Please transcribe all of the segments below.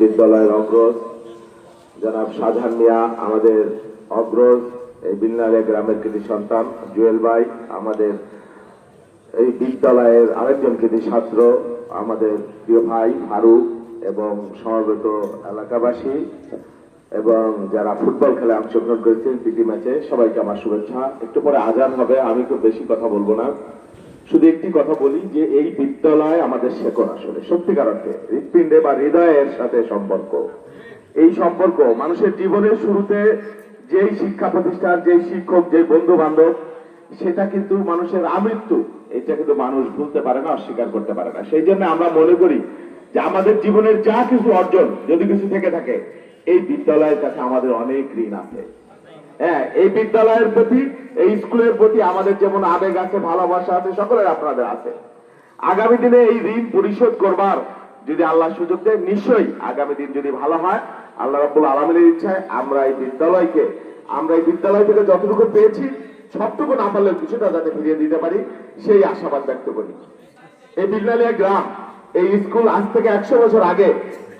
বিদ্যালয়ের অগ্রজ। জনাব শাহজাহান মিয়া, আমাদের অগ্রজ, এই বিলনারে গ্রামের কৃতি সন্তান জুয়েল ভাই, আমাদের এই বিদ্যালয়ের আরেকজন কৃতি ছাত্র, আমাদের প্রিয় ভাই ফারুক এবং সমবেত এলাকাবাসী এবং যারা ফুটবল খেলে অংশগ্রহণ করেছেন প্রীতি ম্যাচে, সবাইকে আমার শুভেচ্ছা। একটু পরে আজান হবে, আমি খুব বেশি কথা বলব না। শুধু একটি কথা বলি যে এই বিদ্যালয় আমাদের শেকড় আসলে। সত্যিকার অর্থে হৃৎপিণ্ডে বা হৃদয়ের সাথে সম্পর্ক। এই সম্পর্ক মানুষের জীবনের শুরুতে যেই শিক্ষা প্রতিষ্ঠান, যেই শিক্ষক, যেই বন্ধু বান্ধব সেটা কিন্তু মানুষের আমৃত্যু। এটা কিন্তু মানুষ ভুলতে পারে না, অস্বীকার করতে পারে না। সেই জন্য আমরা মনে করি যে আমাদের জীবনের যা কিছু অর্জন, যদি কিছু থেকে থাকে, এই বিদ্যালয়ের কাছে আমাদের অনেক ঋণ আছে। হ্যাঁ এই বিদ্যালয়ের প্রতি, এই স্কুলের প্রতি আমাদের যেমন আবেগ আছে, ভালোবাসা আছে, সকলের আপনাদের আছে। আগামী দিনে এই ঋণ পরিশোধ করবার যদি আল্লাহ সুযোগ দেয়, নিশ্চয়ই আগামী দিন যদি ভালো হয়, আল্লাহ রাব্বুল আলমিনের ইচ্ছায় আমরা এই বিদ্যালয়কে, আমরা এই বিদ্যালয় থেকে যতটুকু পেয়েছি, সবটুকু না পারলেও কিছুটা যাতে ফিরিয়ে দিতে পারি, সেই আশাবাদ ব্যক্ত করি। এই বিল্লালিয়া গ্রাম, এই স্কুল আজ থেকে একশো বছর আগে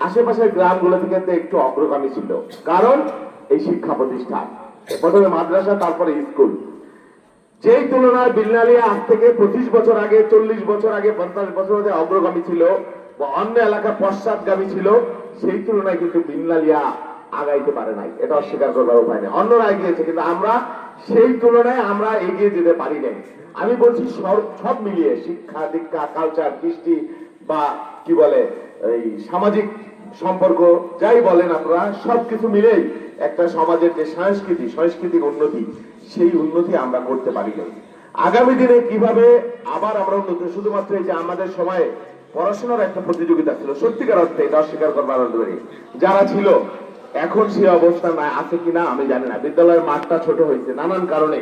আশেপাশের গ্রামগুলো থেকে একটু অগ্রগামী ছিল। কারণ এই শিক্ষা প্রতিষ্ঠান। প্রথমে মাদ্রাসা, তারপরে স্কুল। যেই তুলনায় বিল্লালিয়া আজ থেকে পঁচিশ বছর আগে, চল্লিশ বছর আগে, পঞ্চাশ বছর আগে অগ্রগামী ছিল বা অন্য এলাকা পশ্চাৎগামী ছিল, সেই তুলনায় কিন্তু বিল্লালিয়া আগাইতে পারে নাই। এটা অস্বীকার করবার উপায় নেই। অন্যরা এগিয়েছে কিন্তু আমরা সেই তুলনায় আমরা এগিয়ে যেতে পারি নাই। আমি বলছি সব- মিলিয়ে শিক্ষা, দীক্ষা কালচার কৃষ্টি বা কি বলে, এই সামাজিক সম্পর্ক, যাই বলেন আপনারা, সবকিছু মিলেই একটা সমাজের যে সংস্কৃতি সাংস্কৃতিক উন্নতি, সেই উন্নতি আমরা করতে পারি নাই। আগামী দিনে কীভাবে আবার আমরা উন্নত শুধুমাত্র এই যে আমাদের সময়ে পড়াশোনার একটা প্রতিযোগিতা ছিল, সত্যিকার অর্থে এটা অস্বীকার করবার অর্থ যারা ছিল, এখন সে অবস্থা না আছে কিনা আমি জানি না। বিদ্যালয়ের মাঠটা ছোট হয়েছে, নানান কারণে।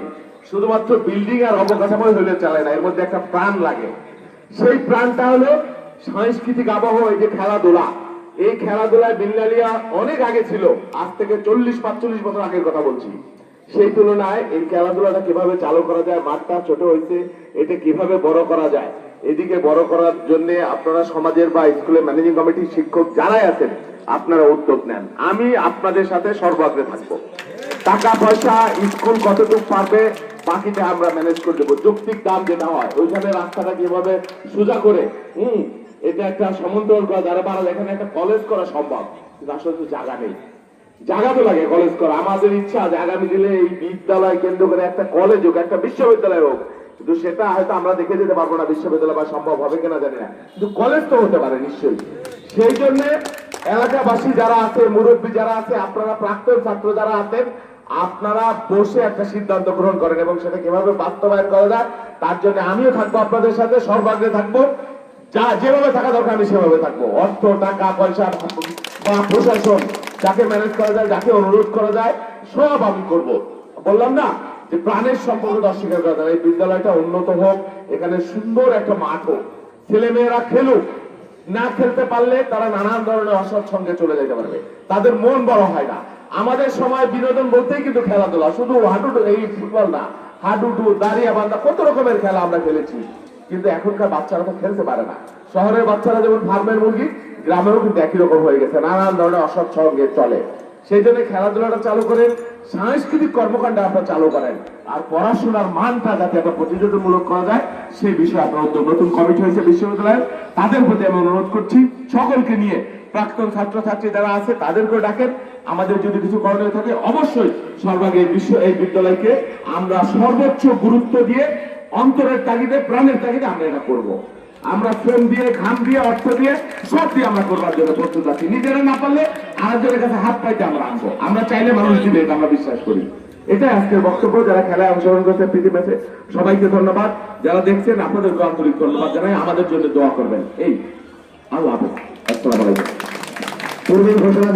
শুধুমাত্র বিল্ডিং আর অবকাঠামো হলে চালায় না, এর মধ্যে একটা প্রাণ লাগে। সেই প্রাণটা হলো সাংস্কৃতিক আবহাওয়া এই যে খেলাধুলা। এই খেলাধুলায় বিল্লালিয়া অনেক আগে ছিল। আজ থেকে চল্লিশ, পাঁচচল্লিশ বছর আগের কথা বলছি। সেই তুলনায় এই খেলাধুলাটা কীভাবে চালু করা যায়, মাঠটা ছোট হয়েছে, এটা কীভাবে বড় করা যায়, এদিকে বড় করার জন্য আপনারা সমাজের বা স্কুলের ম্যানেজিং কমিটির শিক্ষক যারাই আছেন, আপনারা উদ্যোগ নেন। আমি আপনাদের সাথে সর্বাগ্রে থাকব। টাকা, পয়সা, স্কুল কতটুকু পারবে, বাকিটা আমরা ম্যানেজ করে দেবো। যৌক্তিক দাম যেটা হয়, ওইখানে রাস্তাটা কীভাবে সোজা করে, হুম এটা একটা সমন্তল করা যারা বাড়ালে এখানে একটা কলেজ করা সম্ভব। কিন্তু আসলে তো জায়গা নেই। জায়গা তো লাগে কলেজ করা। আমাদের ইচ্ছা যে আগামী দিনে এই বিদ্যালয় কেন্দ্র করে একটা কলেজ হোক, একটা বিশ্ববিদ্যালয় হোক। কিন্তু সেটা হয়তো আমরা দেখে যেতে পারব না, বিশ্ববিদ্যালয় বা সম্ভব হবে কিনা জানি না। কিন্তু কলেজ তো হতে পারে নিশ্চয়ই। সেই জন্য এলাকাবাসী যারা আছে, মুরব্বী যারা আছে, আপনারা প্রাক্তন ছাত্র যারা আছেন, আপনারা বসে একটা সিদ্ধান্ত গ্রহণ করেন এবং সেটা কীভাবে বাস্তবায়ন করা যায়। তার জন্য আমিও থাকব আপনাদের সাথে, সর্বাগ্রে থাকব। যা যেভাবে থাকা দরকার, আমি সেভাবে থাকব। অর্থ, টাকা, পয়সা, বা প্রশাসন, যাকে ম্যানেজ করা যায়, যাকে অনুরোধ করা যায়, সব আমি করব। বললাম না যে প্রাণের সম্পর্ক অস্বীকার করা যায় এই বিদ্যালয়টা উন্নত হোক, এখানে সুন্দর একটা মাঠ হোক। ছেলে মেয়েরা খেলুক। না খেলতে পারলে তারা নানান ধরনের অসৎ সঙ্গে চলে যেতে পারবে। তাদের মন বড় হয় না। আমাদের সময় বিনোদন বলতেই কিন্তু খেলাধুলা। শুধু হাডুডু, এই ফুটবল না। হাডুডু দাঁড়িয়ে বান্ধা কত রকমের খেলা আমরা খেলেছি। কিন্তু এখনকার বাচ্চারা তো খেলতে পারে না। শহরের বাচ্চারা যেমন ফার্মের মুরগি গ্রামেও কিন্তু একই রকম হয়ে গেছে, নানান ধরনের অসৎ সঙ্গে চলে। সেই জন্য খেলাধুলাটা চালু করেন, সাংস্কৃতিক কর্মকাণ্ড আপনারা চালু করেন, আর পড়াশোনার মানটা যাতে একটা প্রতিযোগিতামূলক করা যায়, সেই বিষয়ে আপনার উদ্যোগ নতুন কমিটি হয়েছে বিশ্ববিদ্যালয়ের, তাদের প্রতি আমি অনুরোধ করছি, সকলকে নিয়ে প্রাক্তন ছাত্রছাত্রী যারা আছে, তাদেরকেও ডাকেন। আমাদের যদি কিছু করণীয় থাকে, অবশ্যই সর্বাগে বিশ্ব, এই বিদ্যালয়কে আমরা সর্বোচ্চ গুরুত্ব দিয়ে অন্তরের তাগিদে প্রাণের তাগিদে আমরা এটা করব। আমরা শ্রম দিয়ে, ঘাম দিয়ে, অর্থ দিয়ে, সব দিয়ে আমরা করবার জন্য প্রস্তুত আছি। নিজেরা না পারলে আরেকজনের কাছে হাত পাইতে আমরা আনব। আমরা চাইলে মানুষ দিবে, এটা আমরা বিশ্বাস করি। এটাই আজকের বক্তব্য। যারা খেলায় অংশগ্রহণ করছে, প্রীতি ম্যাচে, সবাইকে ধন্যবাদ। যারা দেখছেন, আপনাদেরকে আন্তরিক ধন্যবাদ জানাই। আমাদের জন্য দোয়া করবেন। এই, আল্লাহ হাফেজ। আসসালামু আলাইকুম। পূর্বের ঘোষণা